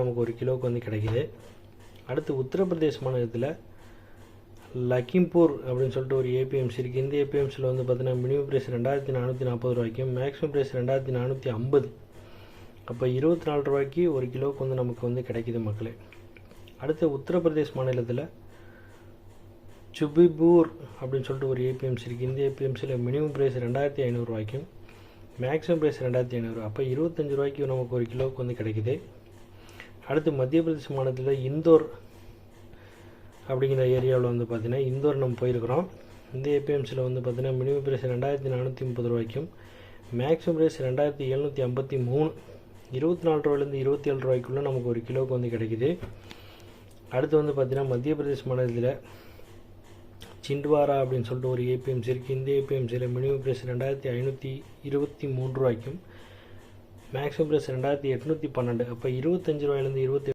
நமக்கு ஒரு கிலோவுக்கு வந்து கிடைக்குது. அடுத்து உத்தரப்பிரதேஷ் மாநிலத்தில் லக்கிம்பூர் அப்படின்னு சொல்லிட்டு ஒரு ஏபிஎம்சி இருக்குது இந்த ஏபிஎம்சியில் வந்து பார்த்தீங்கன்னா மினிமம் ப்ரைஸ் ரெண்டாயிரத்தி நானூற்றி நாற்பது ரூபாய்க்கும் மேக்ஸிமம் ப்ரைஸ் ரெண்டாயிரத்தி நானூற்றி ஐம்பது. அப்போ இருபத்தி நாலு ரூபாய்க்கு ஒரு கிலோவுக்கு வந்து நமக்கு வந்து கிடைக்குது மக்களே. அடுத்து உத்தரப்பிரதேஷ் மாநிலத்தில் சுபிபூர் அப்படின்னு சொல்லிட்டு ஒரு ஏபிஎம்சி இருக்குது இந்த ஏபிஎம்சியில் மினிமம் ப்ரைஸ் ரெண்டாயிரத்தி ஐநூறுரூவாய்க்கும் மேக்ஸிமம் ப்ரைஸ் ரெண்டாயிரத்தி ஐநூறு அப்போ இருபத்தஞ்சி ரூபாய்க்கு நமக்கு ஒரு கிலோவுக்கு வந்து கிடைக்குது. அடுத்து மத்திய பிரதேச மாநிலத்தில் இந்தோர் அப்படிங்கிற ஏரியாவில் வந்து பார்த்திங்கன்னா இந்தோர் நம்ம போயிருக்கிறோம். இந்த ஏபிஎம்சியில் வந்து பார்த்திங்கன்னா மினிமம் பிரைஸ் ரெண்டாயிரத்தி நானூற்றி முப்பது ரூபாய்க்கும் மேக்ஸிமம் பிரைஸ் ரெண்டாயிரத்தி எழுநூற்றி ஐம்பத்தி மூணு இருபத்தி நாலு ரூபாயிலேருந்து இருபத்தி ஏழு ரூபாய்க்குள்ளே நமக்கு ஒரு கிலோவுக்கு வந்து கிடைக்குது. அடுத்து வந்து பார்த்திங்கன்னா மத்திய பிரதேச மாநிலத்தில் சிண்ட்வாரா அப்படின்னு சொல்லிட்டு ஒரு ஏபிஎம்சி இருக்குது இந்த ஏபிஎம்சியில் மினிமம் பிரைஸ் ரெண்டாயிரத்தி ஐநூற்றி இருபத்தி மூணு ரூபாய்க்கும் மேக்ஸிமம் ப்ரைஸ் ரெண்டாயிரத்தி எட்நூற்றி பன்னெண்டு. அப்போ இருபத்தஞ்சி ரூபாயிலேருந்து இருபத்தி